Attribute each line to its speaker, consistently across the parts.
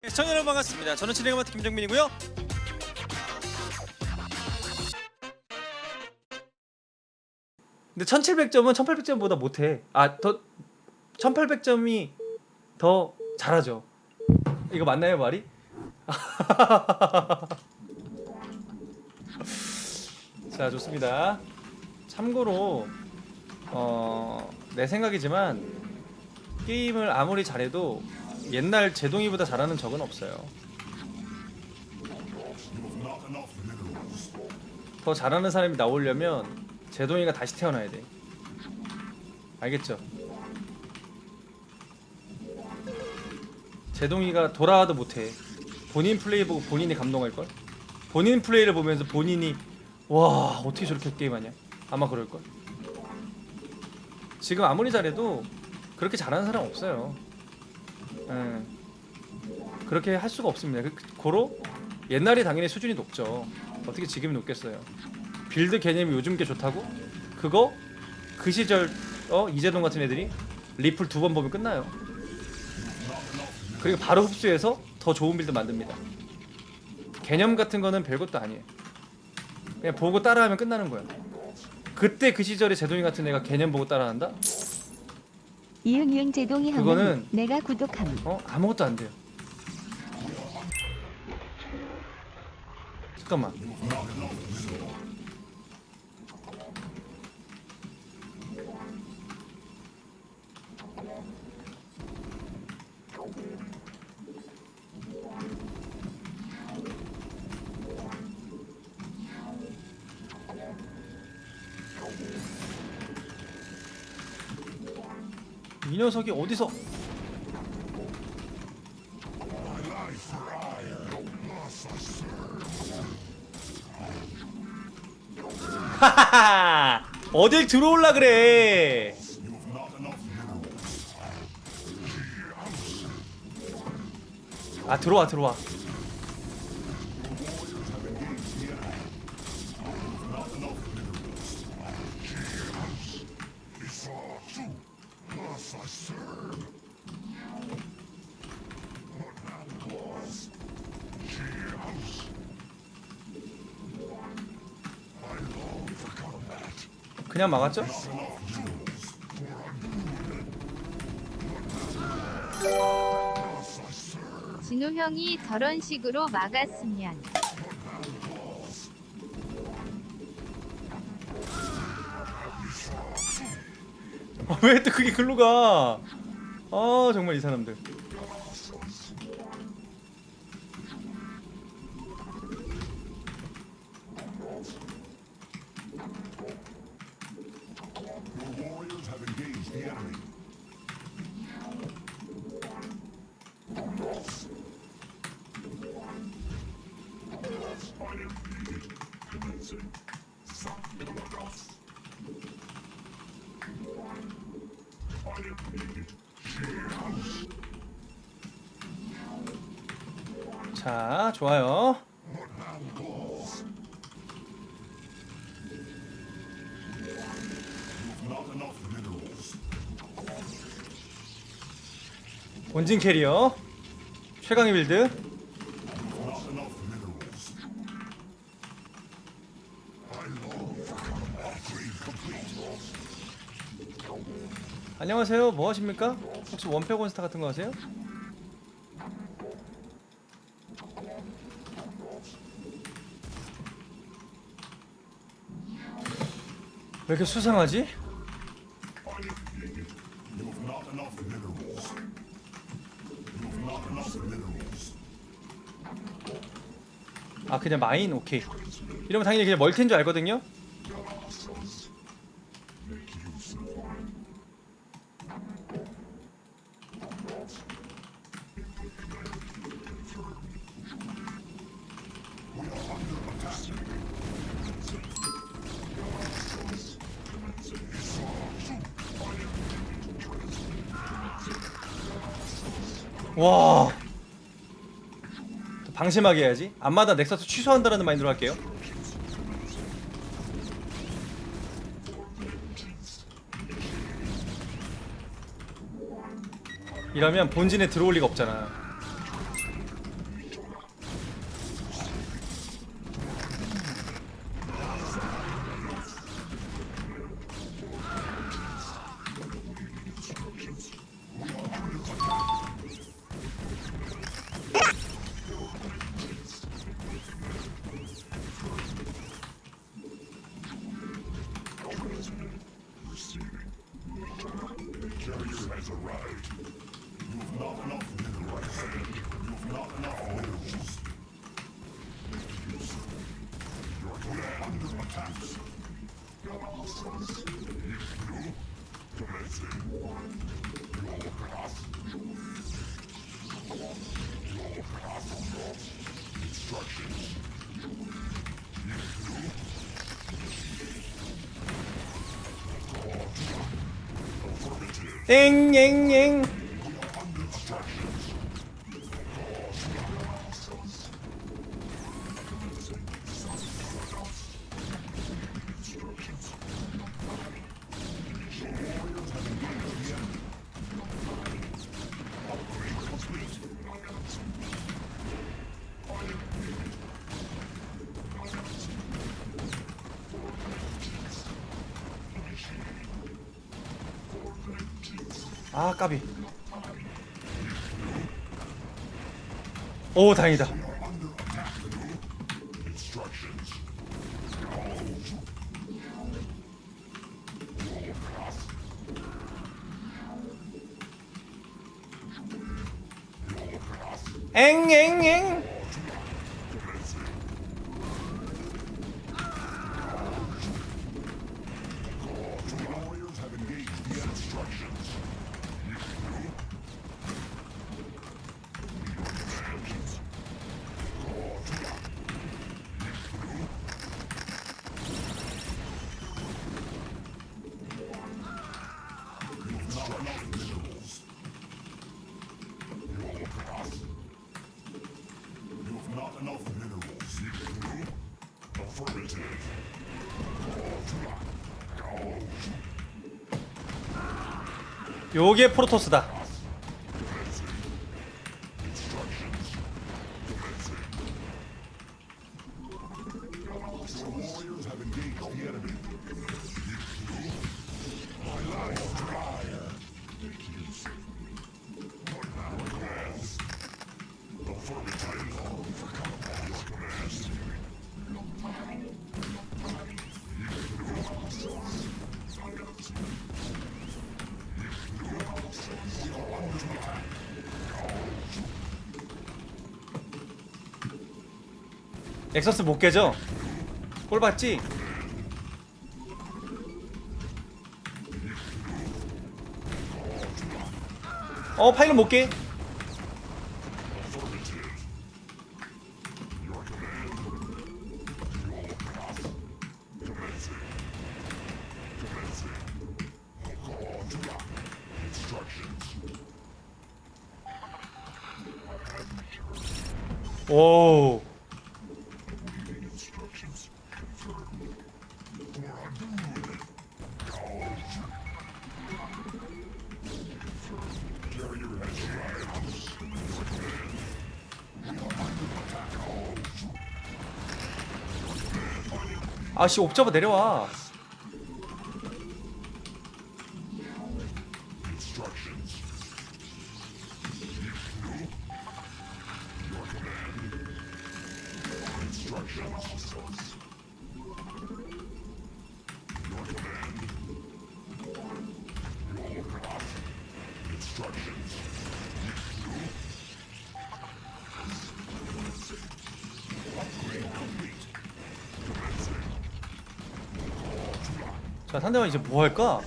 Speaker 1: 네, 시청자 여러분 반갑습니다. 저는 진행을 맡은 김정민이고요. 근데 1700점은 1800점보다 못해. 아, 더 1800점이 더 잘하죠. 이거 맞나요, 말이? 자, 좋습니다. 참고로 어, 내 생각이지만 게임을 아무리 잘해도 옛날 제동이보다 잘하는 적은 없어요. 더 잘하는 사람이 나오려면 제동이가 다시 태어나야 돼. 알겠죠? 제동이가 돌아와도 못해. 본인 플레이 보고 본인이 감동할 걸. 본인 플레이를 보면서 본인이 와 어떻게 저렇게 게임하냐. 아마 그럴 걸. 지금 아무리 잘해도 그렇게 잘하는 사람 없어요. 예. 그렇게 할 수가 없습니다. 그, 고로 옛날이 당연히 수준이 높죠. 어떻게 지금이 높겠어요? 빌드 개념이 요즘 게 좋다고? 그거 그 시절 어 이재동 같은 애들이 리플 두 번 보면 끝나요. 그리고 바로 흡수해서 더 좋은 빌드 만듭니다. 개념 같은 거는 별것도 아니에요. 그냥 보고 따라하면 끝나는 거야. 그때 그 시절에 제동이 같은 애가 개념 보고 따라한다?
Speaker 2: 이응 이응 제동이 하면
Speaker 1: 그거는-
Speaker 2: 내가 구독함.
Speaker 1: 어 아무것도 안 돼요. 잠깐만. 이 녀석이 어디서 어딜 들어올라 그래? 아 들어와 들어와 그냥 막았죠?
Speaker 3: 진우 형이 저런 식으로 막았으면
Speaker 1: 왜 또 그게 글로 가? 아 정말 이 사람들. 자 좋아요. 원진 캐리어 최강의 빌드 안녕하세요 뭐 하십니까? 혹시 원팩 원스타 같은 거 하세요? 왜 이렇게 수상하지? 아 그냥 마인 오케이 이러면 당연히 그냥 멀티인 줄 알거든요 와. 또 방심하게 해야지. 앞마다 넥서스 취소한다라는 마인드로 할게요. 이러면 본진에 들어올 리가 없잖아 Ding ding ding. 아 까비. 오 다행이다. 엥엥엥 요게 프로토스다 엑서스 못 깨져 꼴 봤지? 어 파일럿 못 깨? 아씨 옵저버 내려와 자 상대방 이제 뭐 할까?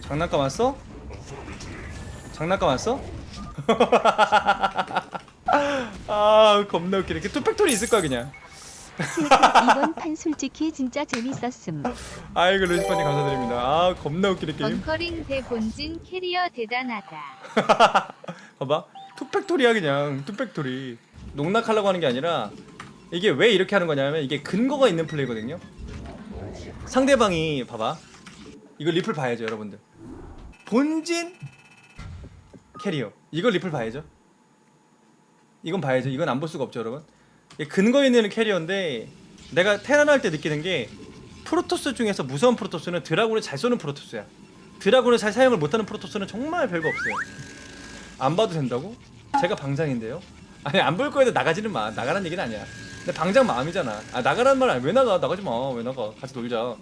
Speaker 1: 장난감 왔어? 장난감 왔어? 아 겁나 웃기네. 그 투팩토리 있을 거야 그냥.
Speaker 2: 이번 판 솔직히 진짜 재밌었음.
Speaker 1: 아이고 루시파님 감사드립니다. 아 겁나 웃기네 게임.
Speaker 3: 벙커링 대 본진 캐리어 대단하다.
Speaker 1: 봐봐 투팩토리야 그냥 투팩토리. 농락하려고 하는 게 아니라 이게 왜 이렇게 하는 거냐면 이게 근거가 있는 플레이거든요. 상대방이 봐봐 이거 리플 봐야죠 여러분들. 본진 캐리어 이걸 리플 봐야죠. 이건 봐야죠. 이건 안 볼 수가 없죠 여러분. 근거 있는 캐리어인데 내가 테란 할 때 느끼는 게 프로토스 중에서 무서운 프로토스는 드라군을 잘 쏘는 프로토스야. 드라군을 잘 사용을 못하는 프로토스는 정말 별거 없어요. 안 봐도 된다고? 제가 방장인데요. 아니 안 볼 거에도 나가지는 마. 나가라는 얘기는 아니야. 근데 방장 마음이잖아. 아 나가라는 말 아니야. 왜 나가? 나가지 마. 왜 나가? 같이 놀자.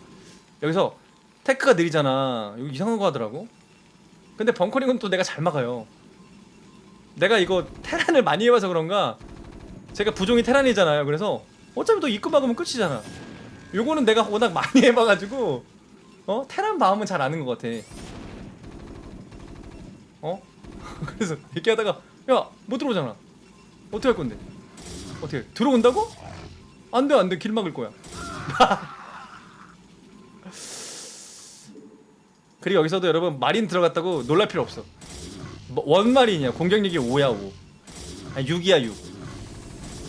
Speaker 1: 여기서 테크가 느리잖아. 이거 이상한 거 하더라고. 근데 벙커링은 또 내가 잘 막아요. 내가 이거 테란을 많이 해봐서 그런가 제가 부종이 테란이잖아요. 그래서 어차피 또 입구 막으면 끝이잖아. 요거는 내가 워낙 많이 해봐가지고 어 테란 마음은 잘 아는 것 같아. 어? 그래서 얘기하다가 야 못 들어오잖아. 어떻게 할 건데? 어떻게 해? 들어온다고? 안돼 안돼 길 막을 거야. 그리고 여기서도 여러분 마린 들어갔다고 놀랄 필요 없어. 뭐, 원마린이야 공격력이 5야 5. 아니 6이야 6.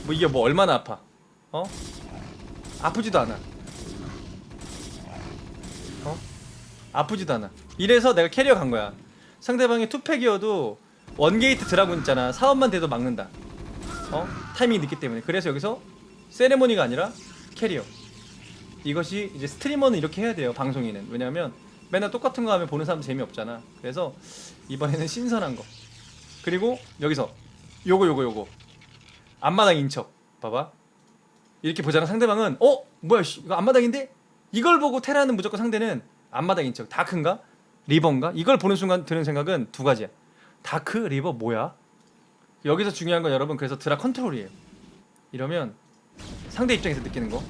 Speaker 1: 뭐 이게 뭐 얼마나 아파? 어? 아프지도 않아. 어? 아프지도 않아. 이래서 내가 캐리어 간 거야. 상대방이 투팩이어도 원게이트 드라군 있잖아. 사업만 돼도 막는다. 어? 타이밍이 늦기 때문에. 그래서 여기서 세레모니가 아니라 캐리어. 이것이 이제 스트리머는 이렇게 해야 돼요. 방송인은. 왜냐면 맨날 똑같은 거 하면 보는 사람 재미없잖아. 그래서 이번에는 신선한 거. 그리고 여기서 요거 요거 요거 앞마당 인 척. 봐봐. 이렇게 보잖아 상대방은. 어? 뭐야 씨, 이거 앞마당인데? 이걸 보고 테라는 무조건 상대는 앞마당 인 척. 다크인가? 리버인가? 이걸 보는 순간 드는 생각은 두 가지야. 다크 리버 뭐야? 여기서 중요한 건 여러분 그래서 드라 컨트롤이에요. 이러면 상대 입장에서 느끼는 거.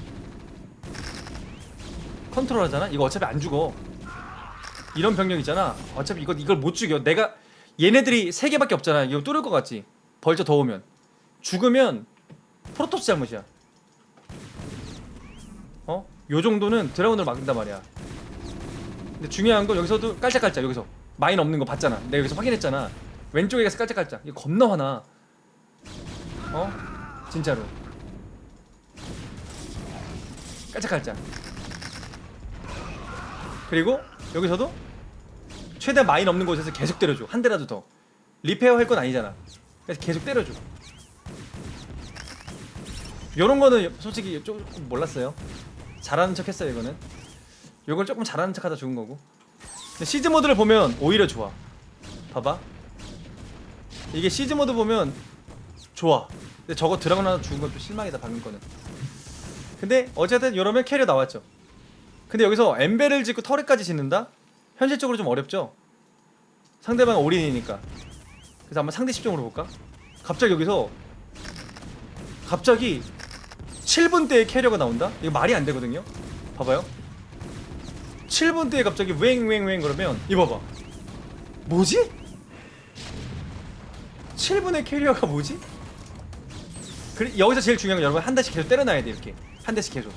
Speaker 1: 컨트롤 하잖아? 이거 어차피 안 죽어. 이런 병력 있잖아. 어차피 이거 이걸 못 죽여. 내가 얘네들이 세 개밖에 없잖아. 이거 뚫을 것 같지? 벌써 더 오면 죽으면 프로토스 잘못이야. 어? 요 정도는 드라군으로 막는단 말이야. 근데 중요한 건 여기서도 깔짝깔짝 여기서. 마인 없는 거 봤잖아. 내가 여기서 확인했잖아. 왼쪽에 가서 깔짝깔짝. 이거 겁나 화나. 어? 진짜로. 깔짝깔짝. 그리고 여기서도 최대한 마인 없는 곳에서 계속 때려줘. 한 대라도 더. 리페어 할 건 아니잖아. 그래서 계속 때려줘 요런 거는 솔직히 좀 몰랐어요. 잘하는 척 했어요 이거는. 요걸 조금 잘하는 척 하다 죽은 거고. 근데 시즈 모드를 보면 오히려 좋아. 봐봐. 이게 시즈 모드 보면 좋아. 근데 저거 드라곤 하나 죽은 건 좀 실망이다 방금 거는. 근데 어쨌든 요러면 캐리어 나왔죠. 근데 여기서 엠벨을 짓고 터렛까지 짓는다? 현실적으로 좀 어렵죠? 상대방 올인이니까. 그래서 한번 상대 시점으로 볼까? 갑자기 여기서 갑자기 7분 대에 캐리어가 나온다? 이거 말이 안 되거든요? 봐봐요 7분 대에 갑자기 웽웽웽 그러면 이거 봐봐 뭐지? 7분의 캐리어가 뭐지? 그래, 여기서 제일 중요한 건 여러분 한 대씩 계속 때려놔야 돼 이렇게 한 대씩 계속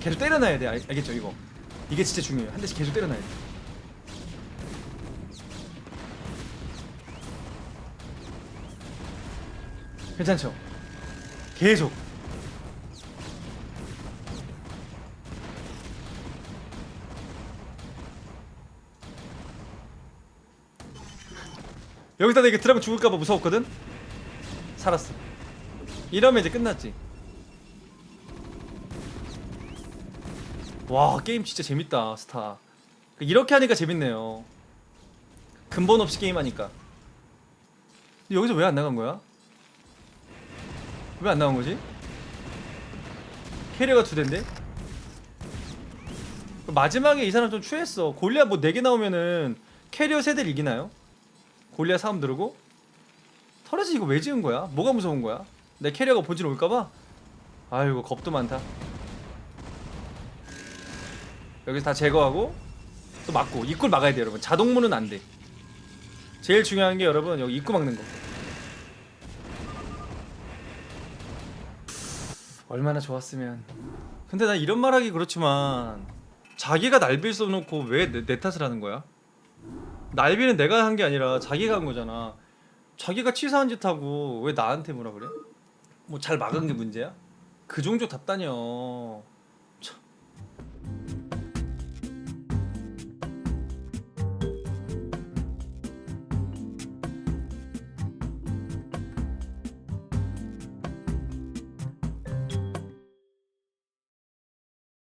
Speaker 1: 계속 때려놔야 돼 알, 알겠죠 이거 이게 진짜 중요해요 한 대씩 계속 때려놔야 돼 괜찮죠? 계속 여기다 내가 드라곤 죽을까봐 무서웠거든? 살았어 이러면 이제 끝났지 와 게임 진짜 재밌다 스타 이렇게 하니까 재밌네요 근본 없이 게임하니까 여기서 왜 안 나간 거야? 왜 안 나온 거지? 캐리어가 두 대인데? 마지막에 이 사람 좀 추했어 골리앗 뭐 4개 나오면은 캐리어 세대를 이기나요? 골리앗 사람 들고? 터렛이 이거 왜 지은 거야? 뭐가 무서운 거야? 내 캐리어가 본진 올까봐? 아이고 겁도 많다 여기서 다 제거하고 또 막고 입구를 막아야 돼요 여러분 자동문은 안돼 제일 중요한 게 여러분 여기 입구 막는 거 얼마나 좋았으면 근데 나 이런 말하기 그렇지만 자기가 날 빌 써놓고 왜 내 탓을 하는 거야? 날비는 내가 한 게 아니라 자기가 한 거잖아 자기가 치사한 짓 하고 왜 나한테 뭐라 그래? 뭐 잘 막은 게 문제야? 그 종족 답다녀